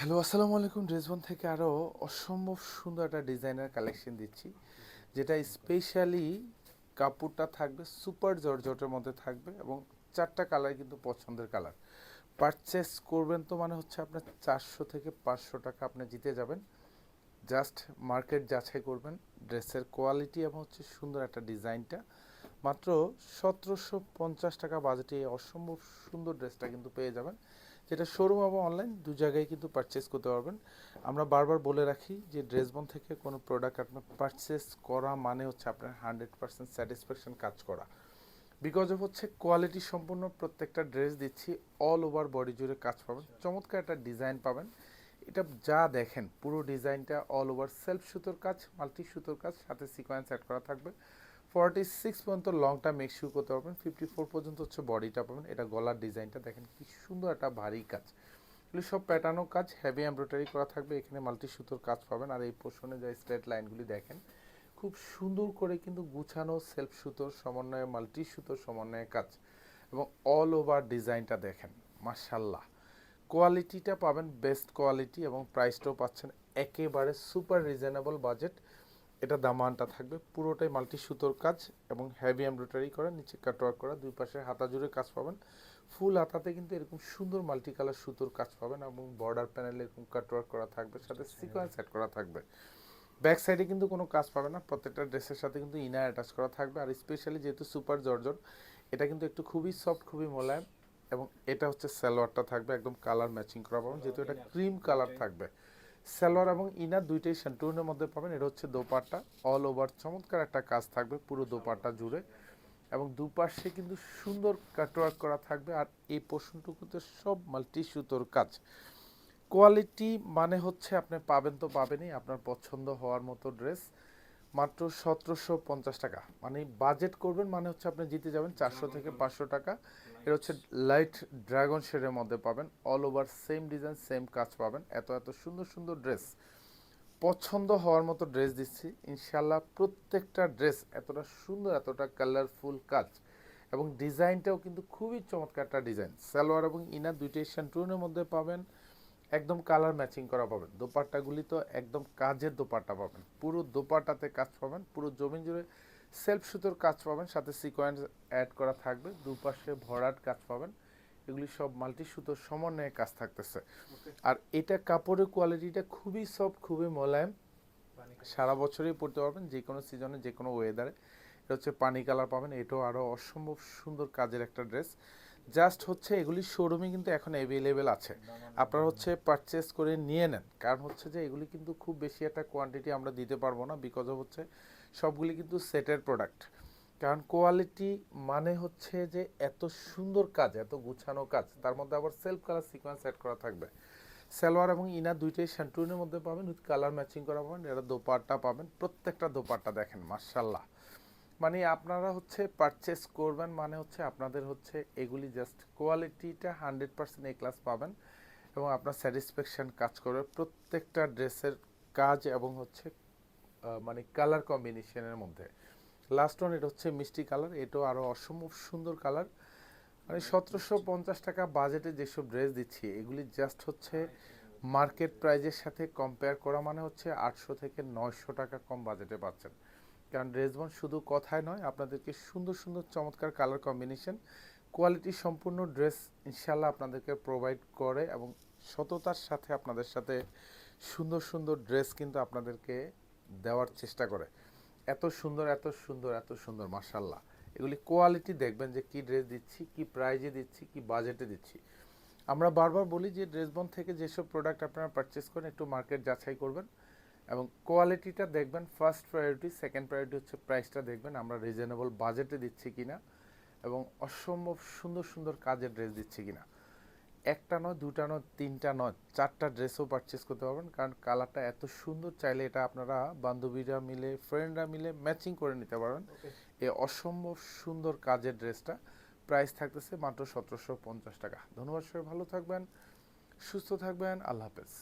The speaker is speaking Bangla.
হ্যালো, আসসালামু আলাইকুম। ড্রেসবন থেকে আরও অসম্ভব সুন্দর একটা ডিজাইনার কালেকশন দিচ্ছি, যেটা স্পেশালি কাপড়টা থাকবে সুপার জর্জটের মধ্যে থাকবে এবং চারটা কালার কিন্তু পছন্দের কালার পারচেস করবেন তো মানে হচ্ছে আপনার চারশো থেকে পাঁচশো টাকা আপনি জিতে যাবেন। জাস্ট মার্কেট যাচাই করবেন ড্রেসের কোয়ালিটি এবং হচ্ছে সুন্দর একটা ডিজাইনটা। মাত্র সতেরোশো পঞ্চাশ টাকা বাজেটে অসম্ভব সুন্দর ড্রেসটা কিন্তু পেয়ে যাবেন। যেটা শোরুম এবং অনলাইন দু জায়গায় কিন্তু পারচেস করতে পারবেন। আমরা বারবার বলে রাখি যে ড্রেস ড্রেসবন থেকে কোনো প্রোডাক্ট আপনার পারচেস করা মানে হচ্ছে আপনার হান্ড্রেড পার্সেন্ট স্যাটিসফ্যাকশন কাজ করা। বিকজ অফ হচ্ছে কোয়ালিটি সম্পূর্ণ প্রত্যেকটা ড্রেস দিচ্ছি অল ওভার বডি জুড়ে কাজ পাবেন, চমৎকার একটা ডিজাইন পাবেন। এটা যা দেখেন, পুরো ডিজাইনটা অল ওভার সেলফ সুতোর কাজ মাল্টি সুতোর কাজ, সাথে সিকোয়েন্স অ্যাড করা থাকবে। ফর্টি সিক্স পর্যন্ত লংটা মেকশু করতে পারবেন। ফিফটি ফোর পর্যন্ত হচ্ছে বডিটা পাবেন। এটা গলার ডিজাইনটা দেখেন কি সুন্দর একটা ভারী কাজ। এগুলি সব প্যাটার্নও কাজ হেভি এমব্রয়ডারি করা থাকবে, এখানে মাল্টি সুতোর কাজ পাবেন। আর এই পোর্শনে যে স্ট্রেট লাইনগুলি দেখেন, খুব সুন্দর করে কিন্তু গুছানো সেলফ সুতোর সমন্বয়ে মাল্টি সুতোর সমন্বয়ে কাজ। এবং অল ওভার ডিজাইনটা দেখেন মার্শাল্লাহ কোয়ালিটিটা পাবেন বেস্ট কোয়ালিটি এবং প্রাইসটাও পাচ্ছেন একেবারে সুপার রিজনেবল বাজেট এটা দামানটা থাকবে। পুরোটাই মাল্টি সুতোর কাজ এবং হেভি এমব্রয়ডারি করা নিচে কাটওয়ার্ক করা দুই পাশে হাতা জুড়ে কাজ পাবেন। ফুল হাতাতে কিন্তু এরকম সুন্দর মাল্টি কালার সুতোর কাজ পাবেন এবং বর্ডার প্যানেলে এরকম কাটওয়ার্ক করা থাকবে সাথে সিকোয়েন্স সেট করা থাকবে। ব্যাক সাইডে কিন্তু কোনো কাজ পাবে না প্রত্যেকটা ড্রেসের সাথে কিন্তু ইনার অ্যাটাচ করা থাকবে আর স্পেশালি যেহেতু সুপার জর্জর এটা কিন্তু একটু খুবই সফট খুবই মোলায়েম এবং এটা হচ্ছে সালোয়ারটা থাকবে একদম কালার ম্যাচিং করা পাবেন যেহেতু এটা ক্রিম কালার থাকবে। সালোয়ার এবং ইনার দুইটাই সেন্টুনের মধ্যে পাবেন। এটা হচ্ছে দোপাট্টা। অল ওভার চমৎকার একটা কাজ থাকবে পুরো দোপাট্টা জুড়ে। এবং দুপাশে কিন্তু সুন্দর কাটওয়ার্ক করা থাকবে। আর এই পোষণটুকুতে সব মাল্টি সুতোর কাজ। কোয়ালিটি মানে হচ্ছে আপনি পাবেন তো পাবেনই। আপনার পছন্দ হওয়ার মতো ড্রেস মাত্র সতেরোশো পঞ্চাশ টাকা। মানে বাজেট করবেন মানে হচ্ছে আপনি জিতে যাবেন চারশো থেকে পাঁচশো টাকা। এটা হচ্ছে লাইট ড্রাগন শেডের মধ্যে পাবেন। All over same design same কাজ পাবেন। এত এত সুন্দর সুন্দর ড্রেস পছন্দ হওয়ার মতো ড্রেস দিচ্ছি। ইনশাল্লাহ প্রত্যেকটা ড্রেস এতটা সুন্দর এতটা কালারফুল কাজ। এবং ডিজাইনটাও কিন্তু খুবই চমৎকার একটা ডিজাইন সালোয়ার এবং ইনার দুইটাই সেন্টুনের মধ্যে পাবেন। একদম কালার ম্যাচিং করা পাবেন। দোপাট্টাগুলি তো একদম কাজের দোপাট্টা পাবেন। পুরো দোপাট্টাতে কাজ পাবেন পুরো জমিন জুড়ে সেলফ সুতোর কাজ পাবেন সাথে সিকোয়েন্স অ্যাড করা থাকবে দুপাশে ভরাট কাজ পাবেন। এগুলি সব মাল্টি সুতোর সমন্বয়ে কাজ থাকতেছে। আর এটা কাপড়ের কোয়ালিটিটা খুবই সফট খুবই মোলায়েম। সারা বছরই পরতে পারবেন যে কোনো সিজনে যে কোনো ওয়েদারে এটা হচ্ছে পানি কালার পাবেন এটাও আরও অসম্ভব সুন্দর কাজের একটা ড্রেস জাস্ট হচ্ছে এগুলি শোরুমে কিন্তু এখন অ্যাভেলেবেল আছে। আপনারা হচ্ছে পারচেস করে নিয়ে নেন। কারণ হচ্ছে যে এগুলি কিন্তু খুব বেশি একটা কোয়ান্টিটি আমরা দিতে পারব না বিকজ অফ হচ্ছে সবগুলি কিন্তু সেটের প্রোডাক্ট কারণ কোয়ালিটি মানে হচ্ছে যে এত সুন্দর কাজ, এত গুছানো কাজ। তার মধ্যে আবার সেলফ কালার সিকোয়েন্স সেট করা থাকবে। সালোয়ার এবং ইনার দুইটাই শ্যান্টুনের মধ্যে পাবেন। উইথ কালার ম্যাচিং করা পাবেন। এটা দোপাট্টা পাবেন। প্রত্যেকটা দোপাট্টা দেখেন মার্শাল্লাহ মানে আপনারা হচ্ছে পারচেস করবেন মানে হচ্ছে আপনাদের হচ্ছে এগুলি জাস্ট কোয়ালিটিটা হান্ড্রেড পার্সেন্ট এ ক্লাস পাবেন এবং আপনার স্যাটিসফ্যাকশান কাজ করবে প্রত্যেকটা ড্রেসের কাজ এবং হচ্ছে মানে কালার কম্বিনেশনের মধ্যে। লাস্ট ওয়ান এটা হচ্ছে মিষ্টি কালার এটাও আরও অসম্ভব সুন্দর কালার মানে সতেরোশো পঞ্চাশ টাকা বাজেটে যেসব ড্রেস দিচ্ছি, এগুলি জাস্ট হচ্ছে মার্কেট প্রাইজের সাথে কম্পেয়ার করা মানে হচ্ছে আটশো থেকে নয়শো টাকা কম বাজেটে পাচ্ছেন। কারণ ড্রেসবন শুধু কথায় নয়, আপনাদেরকে সুন্দর সুন্দর, চমৎকার কালার কম্বিনেশন কোয়ালিটি সম্পূর্ণ ড্রেস ইনশাল্লাহ আপনাদেরকে প্রোভাইড করে এবং সততার সাথে আপনাদের সাথে সুন্দর সুন্দর ড্রেস কিন্তু আপনাদেরকে দেওয়ার চেষ্টা করে। এত সুন্দর এত সুন্দর এত সুন্দর মার্শাল্লাহ এগুলি কোয়ালিটি দেখবেন যে কি ড্রেস দিচ্ছি, কি প্রাইজে দিচ্ছি, কি বাজেটে দিচ্ছি। আমরা বারবার বলি যে ড্রেসবন থেকে যেসব প্রোডাক্ট আপনারা পারচেস করেন, একটু মার্কেট যাচাই করবেন। এবং কোয়ালিটিটা দেখবেন ফার্স্ট প্রায়োরিটি সেকেন্ড প্রায়োরিটি হচ্ছে প্রাইসটা দেখবেন আমরা রিজনেবল বাজেটে দিচ্ছি কিনা এবং অসম্ভব সুন্দর সুন্দর কাজের ড্রেস দিচ্ছি কিনা। একটা নয় দুটা নয় তিনটা নয় চারটা ড্রেসও পারচেস করতে পারবেন কারণ কালারটা এত সুন্দর চাইলে এটা আপনারা বান্ধবীরা মিলে ফ্রেন্ডরা মিলে ম্যাচিং করে নিতে পারবেন। এই অসম্ভব সুন্দর কাজের ড্রেসটা প্রাইস থাকতেছে মাত্র সতেরোশো পঞ্চাশ টাকা। ধন্যবাদ সবাই ভালো থাকবেন সুস্থ থাকবেন আল্লাহ হাফেজ।